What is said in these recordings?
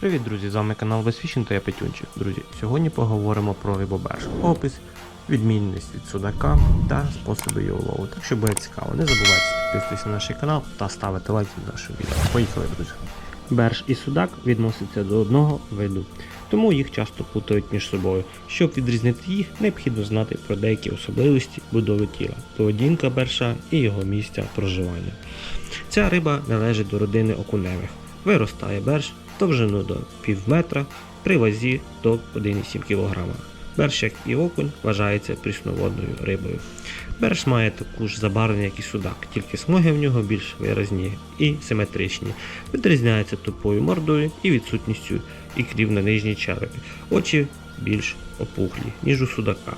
Привіт, друзі! З вами канал Безфішін та я Петюнчик. Друзі, сьогодні поговоримо про рибоберж. Опис, відмінність від судака та способи його лову. Так що буде цікаво. Не забувайте підписуватися на наш канал та ставити лайк під нашим відео. Поїхали, друзі! Берж і судак відносяться до одного виду, тому їх часто плутають між собою. Щоб відрізнити їх, необхідно знати про деякі особливості будови тіла, поведінка берша і його місця проживання. Ця риба належить до родини окуневих. Виростає берж довжину до пів метра, при вазі до 1,7 кг. Берж, як і окунь, вважається прісноводною рибою. Берж має таку ж забарвлення, як і судак, тільки смуги в нього більш виразні і симетричні. Відрізняється тупою мордою і відсутністю ікрів на нижній черепі. Очі більш опухлі, ніж у судака.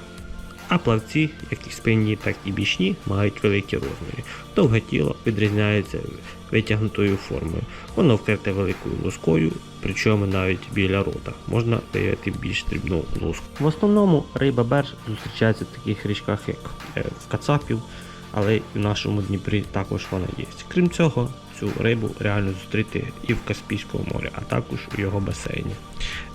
А плавці, як і спинні, так і бічні, мають великі розміри. Довге тіло відрізняється витягнутою формою. Воно вкрите великою лускою, причому навіть біля рота можна виявити більш дрібну луску. В основному риба берж зустрічається в таких річках, як е, в Кацапів, але і в нашому Дніпрі також вона є. Крім цього, цю рибу реально зустріти і в Каспійському морі, а також у його басейні.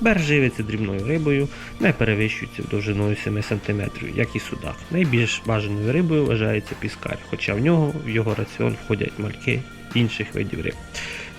Берж живиться дрібною рибою, не перевищується довжиною 7 см, як і судак. Найбільш бажаною рибою вважається піскар, хоча в нього в його раціон входять мальки інших видів риб.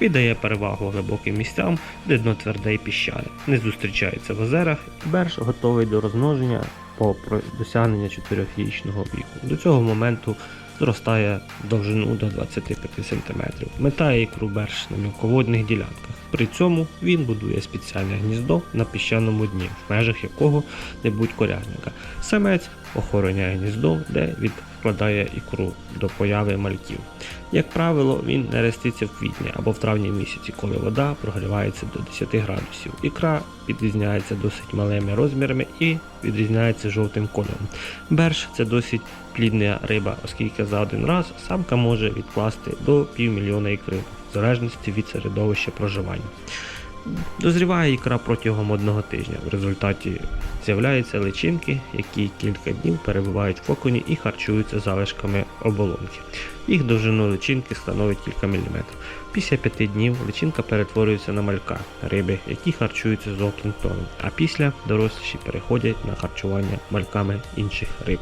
Віддає перевагу глибоким місцям, де дно тверде і піщане. Не зустрічається в озерах. Берж готовий до розмноження по досягнення 4-річного віку. До цього моменту зростає довжину до 25 см. Метає ікру круберш на мілководних ділянках. При цьому він будує спеціальне гніздо на піщаному дні, в межах якого-небудь корягника. Самець охороняє гніздо, де відкладає ікру до появи мальків. Як правило, він нереститься в квітні або в травні місяці, коли вода прогрівається до 10 градусів. Ікра відрізняється досить малими розмірами і відрізняється жовтим кольором. Берж це досить плідна риба, оскільки за один раз самка може відкласти до півмільйона ікри, в залежності від середовища проживання. Дозріває ікра протягом одного тижня. В результаті з'являються личинки, які кілька днів перебувають в окуні і харчуються залишками оболонки. Їх довжину личинки становить кілька міліметрів. Після п'яти днів личинка перетворюється на малька риби, які харчуються зоопланктоном, а після доросліші переходять на харчування мальками інших риб.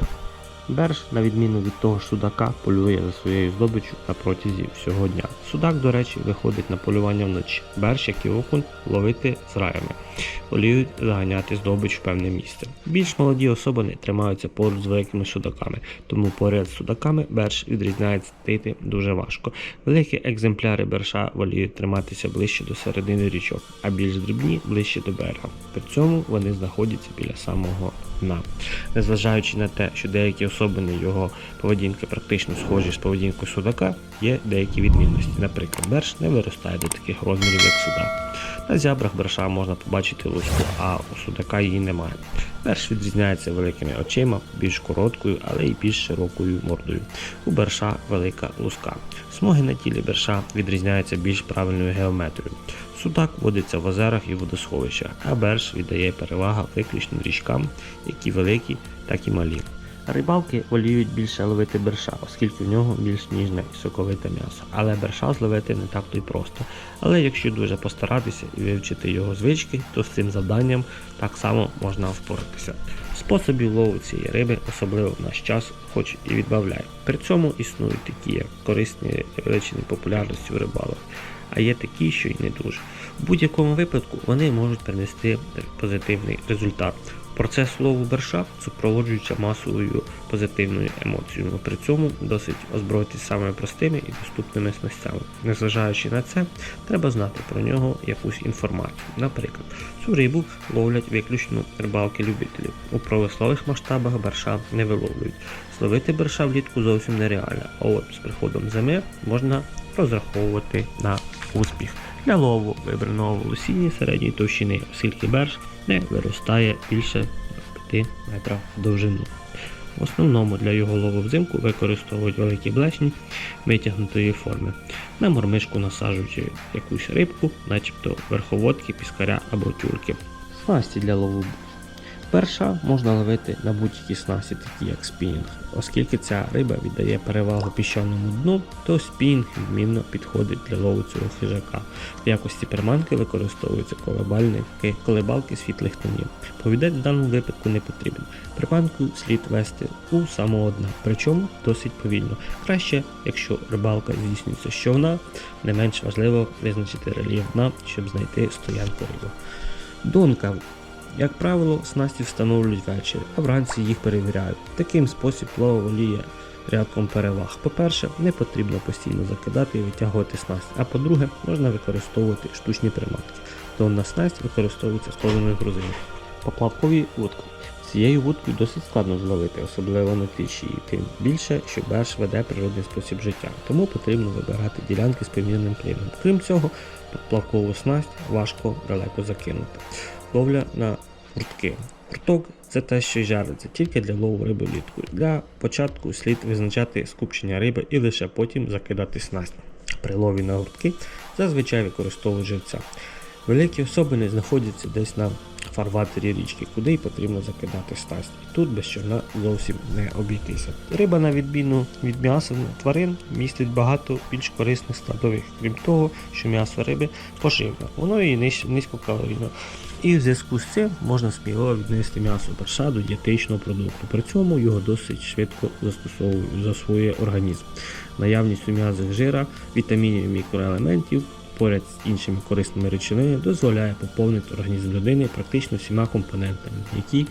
Берж, на відміну від того ж судака, полює за своєю здобиччю на протязі всього дня. Судак, до речі, виходить на полювання вночі. Берж, як і окунь, ловити з раями. Воліють заганяти здобич в певне місце. Більш молоді особини тримаються поруч з великими судаками, тому поряд з судаками берж відрізняється тити дуже важко. Великі екземпляри берша воліють триматися ближче до середини річок, а більш дрібні ближче до берега. При цьому вони знаходяться біля самого дна. Незважаючи на те, що деякі особини його поведінки практично схожі з поведінкою судака, є деякі відмінності. Наприклад, берш не виростає до таких розмірів, як судак. На зябрах берша можна побачити луську, а у судака її немає. Берш відрізняється великими очима, більш короткою, але й більш широкою мордою. У берша велика луска. Смуги на тілі берша відрізняються більш правильною геометрією. Судак водиться в озерах і водосховищах, а берш віддає перевага виключно річкам, які великі, так і малі. Рибалки воліють більше ловити берша, оскільки в нього більш ніжне і соковите м'ясо. Але берша зловити не так то й просто. Але якщо дуже постаратися і вивчити його звички, то з цим завданням так само можна впоратися. Способів лову цієї риби, особливо в наш час, хоч і відбавляє. При цьому існують такі, як корисні величини популярності в рибалах, а є такі, що й не дуже. В будь-якому випадку вони можуть принести позитивний результат. Процес лову берша супроводжується масовою позитивною емоцією. При цьому досить озброїтися самими простими і доступними снастями. Незважаючи на це, треба знати про нього якусь інформацію. Наприклад, цю рибу ловлять виключно рибалки-любителі. У промислових масштабах берша не виловлюють. Зловити берша влітку зовсім нереально, а от з приходом зими можна розраховувати на успіх. Для лову вибраного в лосінні середньої товщини, оскільки берж не виростає більше 5 метрів довжину. В основному для його лову взимку використовують великі блешні витягнутої форми. На мормишку насаджуючи якусь рибку, начебто верховодки, піскаря або тюльки. Снасті для лову Перша можна ловити на будь-які снасті, такі як спінінг. Оскільки ця риба віддає перевагу піщаному дну, то спінінг відмінно підходить для лову цього хижака. В якості приманки використовуються колебальники, колебалки світлих тонів. Повідець в даному випадку не потрібен. Приманку слід вести у самого дна, причому досить повільно. Краще, якщо рибалка здійснюється з човна, не менш важливо визначити рельєф дна, щоб знайти стоянку риби. Донка як правило, снасті встановлюють ввечері, а вранці їх перевіряють. Таким спосіб лова воліє рядком переваг. По-перше, не потрібно постійно закидати і витягувати снасть, а по-друге, можна використовувати штучні приманки. Донна снасть використовується з кожною грузиною. Поплавкові вудки. Цією вудкою досить складно зловити, особливо на і тим більше, що берш веде природний спосіб життя, тому потрібно вибирати ділянки з помірним плином. Крім цього, поплавкову снасть важко далеко закинути. Ловля на гуртки. Гурток це те, що жариться тільки для лову риби влітку. Для початку слід визначати скупчення риби і лише потім закидати снасть. При лові на гуртки зазвичай використовують живця. Великі особини знаходяться десь на фарватері річки, куди й потрібно закидати снасть. І тут без човна зовсім не обійтися. Риба, на відміну від м'яса тварин, містить багато більш корисних складових, крім того, що м'ясо риби поживне, воно і низь- низькокалорійне. І в зв'язку з цим можна сміливо віднести м'ясо перша до дієтичного продукту. При цьому його досить швидко застосовують засвоює організм. Наявність у м'язах жира, вітамінів і мікроелементів поряд з іншими корисними речовинами дозволяє поповнити організм людини практично всіма компонентами, які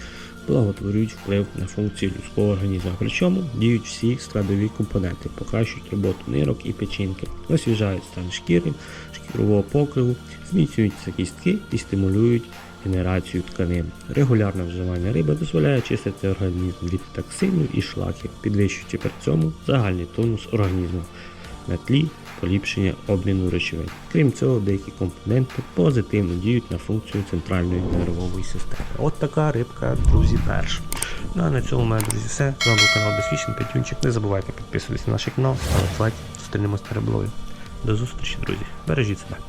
благотворюють вплив на функції людського організму. Причому діють всі складові компоненти, покращують роботу нирок і печінки, освіжають стан шкіри, шкірового покриву, зміцнюються кістки і стимулюють генерацію тканин. Регулярне вживання риби дозволяє чистити організм від токсинів і шлаків, підвищуючи при цьому загальний тонус організму на тлі поліпшення обміну речовин. Крім цього, деякі компоненти позитивно діють на функцію центральної нервової системи. От така рибка, друзі, перш. Ну а на цьому, мене, друзі, все. З вами був канал Безфішн Петюнчик. Не забувайте підписуватися на наш канал, ставити лайк, зустрінемося з риболові. До зустрічі, друзі. Бережіть себе.